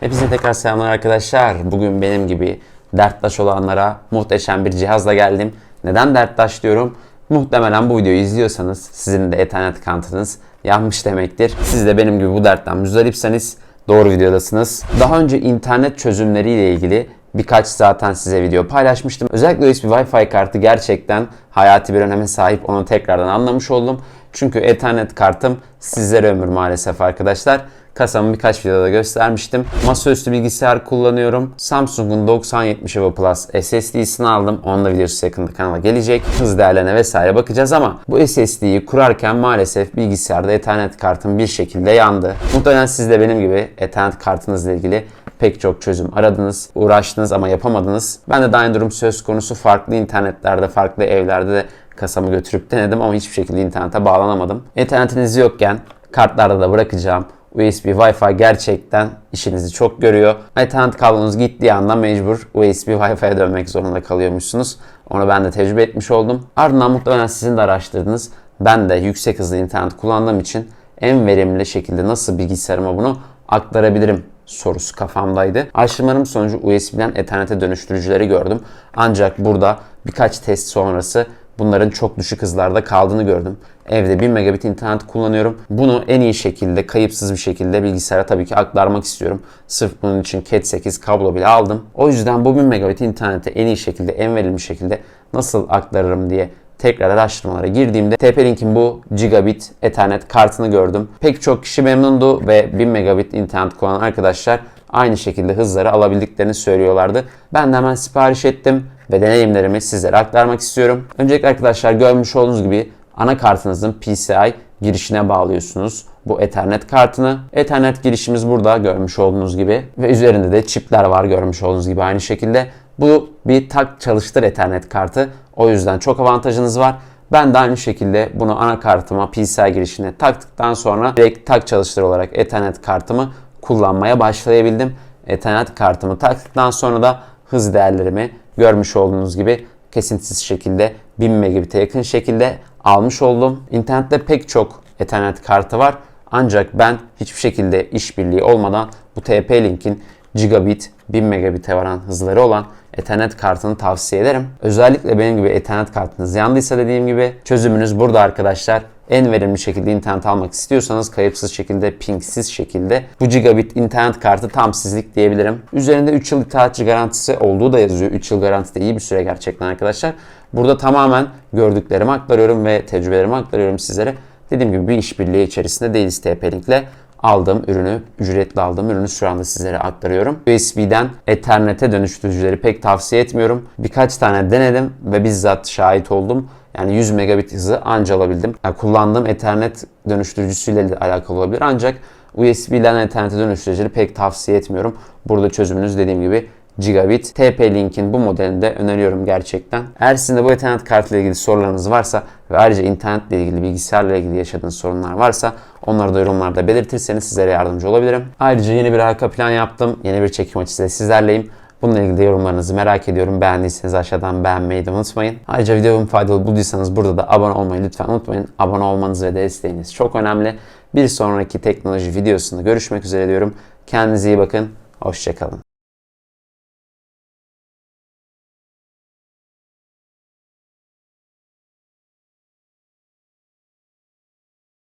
Hepinize tekrar selamlar arkadaşlar. Bugün benim gibi derttaş olanlara muhteşem bir cihazla geldim. Neden derttaş diyorum? Muhtemelen bu videoyu izliyorsanız sizin de ethernet kantınız yanmış demektir. Siz de benim gibi bu dertten müzdaripseniz doğru videodasınız. Daha önce internet çözümleriyle ilgili birkaç zaten size video paylaşmıştım. Özellikle USB Wi-Fi kartı gerçekten hayati bir öneme sahip. Onu tekrardan anlamış oldum. Çünkü Ethernet kartım sizlere ömür maalesef arkadaşlar. Kasamı birkaç videoda göstermiştim. Masaüstü bilgisayar kullanıyorum. Samsung'un 9070 Evo Plus SSD'sini aldım. Onun da videosu yakında kanala gelecek. Hız değerlerine vesaire bakacağız ama bu SSD'yi kurarken maalesef bilgisayarda Ethernet kartım bir şekilde yandı. Muhtemelen siz de benim gibi Ethernet kartınızla ilgili pek çok çözüm aradınız, uğraştınız ama yapamadınız. Ben de aynı durum söz konusu farklı internetlerde, farklı evlerde de kasamı götürüp denedim ama hiçbir şekilde internete bağlanamadım. İnternetiniz yokken kartlarda da bırakacağım. USB Wi-Fi gerçekten işinizi çok görüyor. Ethernet kablonuz gittiği anda mecbur USB Wi-Fi'ye dönmek zorunda kalıyormuşsunuz. Onu ben de tecrübe etmiş oldum. Ardından muhtemelen sizin de araştırdınız. Ben de yüksek hızlı internet kullandığım için en verimli şekilde nasıl bilgisayarıma bunu aktarabilirim sorusu kafamdaydı. Araştırmalarım sonucu USB'den Ethernet'e dönüştürücüleri gördüm. Ancak burada birkaç test sonrası bunların çok düşük hızlarda kaldığını gördüm. Evde 1000 megabit internet kullanıyorum. Bunu en iyi şekilde, kayıpsız bir şekilde bilgisayara tabii ki aktarmak istiyorum. Sırf bunun için Cat 8 kablo bile aldım. O yüzden bu 1000 megabit internete en iyi şekilde, en verimli şekilde nasıl aktarırım diye tekrar araştırmalara girdiğimde TP-Link'in bu gigabit Ethernet kartını gördüm. Pek çok kişi memnundu ve 1000 megabit internet kullanan arkadaşlar aynı şekilde hızları alabildiklerini söylüyorlardı. Ben de hemen sipariş ettim ve deneyimlerimi sizlere aktarmak istiyorum. Öncelikle arkadaşlar görmüş olduğunuz gibi anakartınızın PCI girişine bağlıyorsunuz bu Ethernet kartını. Ethernet girişimiz burada görmüş olduğunuz gibi ve üzerinde de çipler var görmüş olduğunuz gibi aynı şekilde. Bu bir tak çalıştır Ethernet kartı. O yüzden çok avantajınız var. Ben de aynı şekilde bunu anakartıma PCI girişine taktıktan sonra direkt tak çalıştır olarak Ethernet kartımı kullanmaya başlayabildim. Ethernet kartımı taktıktan sonra da hız değerlerimi görmüş olduğunuz gibi kesintisiz şekilde 1000 megabit'e yakın şekilde almış oldum. İnternette pek çok Ethernet kartı var. Ancak ben hiçbir şekilde işbirliği olmadan bu TP-Link'in gigabit 1000 megabit'e varan hızları olan Ethernet kartını tavsiye ederim. Özellikle benim gibi Ethernet kartınız yandıysa dediğim gibi çözümünüz burada arkadaşlar. En verimli şekilde internet almak istiyorsanız kayıpsız şekilde, pingsiz şekilde bu gigabit internet kartı tam sizlik diyebilirim. Üzerinde 3 yıl itaatçı garantisi olduğu da yazıyor. 3 yıl garantisi de iyi bir süre gerçekten arkadaşlar. Burada tamamen gördüklerimi aktarıyorum ve tecrübelerimi aktarıyorum sizlere. Dediğim gibi bir işbirliği içerisinde değiliz TP-Link'le aldığım ürünü, ücretli aldığım ürünü şu anda sizlere aktarıyorum. USB'den Ethernet'e dönüştürücüleri pek tavsiye etmiyorum. Birkaç tane denedim ve bizzat şahit oldum. Yani 100 megabit hızı anca alabildim. Yani kullandığım Ethernet dönüştürücüsüyle de alakalı olabilir ancak USB'den Ethernet'e dönüştürücüleri pek tavsiye etmiyorum. Burada çözümünüz dediğim gibi gigabit. TP-Link'in bu modelini de öneriyorum gerçekten. Eğer sizin de bu Ethernet kartıyla ilgili sorularınız varsa ve ayrıca internetle ilgili, bilgisayarla ilgili yaşadığınız sorunlar varsa onları da yorumlarda belirtirseniz sizlere yardımcı olabilirim. Ayrıca yeni bir arka plan yaptım. Yeni bir çekim açısıyla sizlerleyim. Bununla ilgili yorumlarınızı merak ediyorum. Beğendiyseniz aşağıdan beğenmeyi de unutmayın. Ayrıca videomu faydalı bulduysanız burada da abone olmayı lütfen unutmayın. Abone olmanız ve desteğiniz çok önemli. Bir sonraki teknoloji videosunda görüşmek üzere diyorum. Kendinize iyi bakın. Hoşçakalın.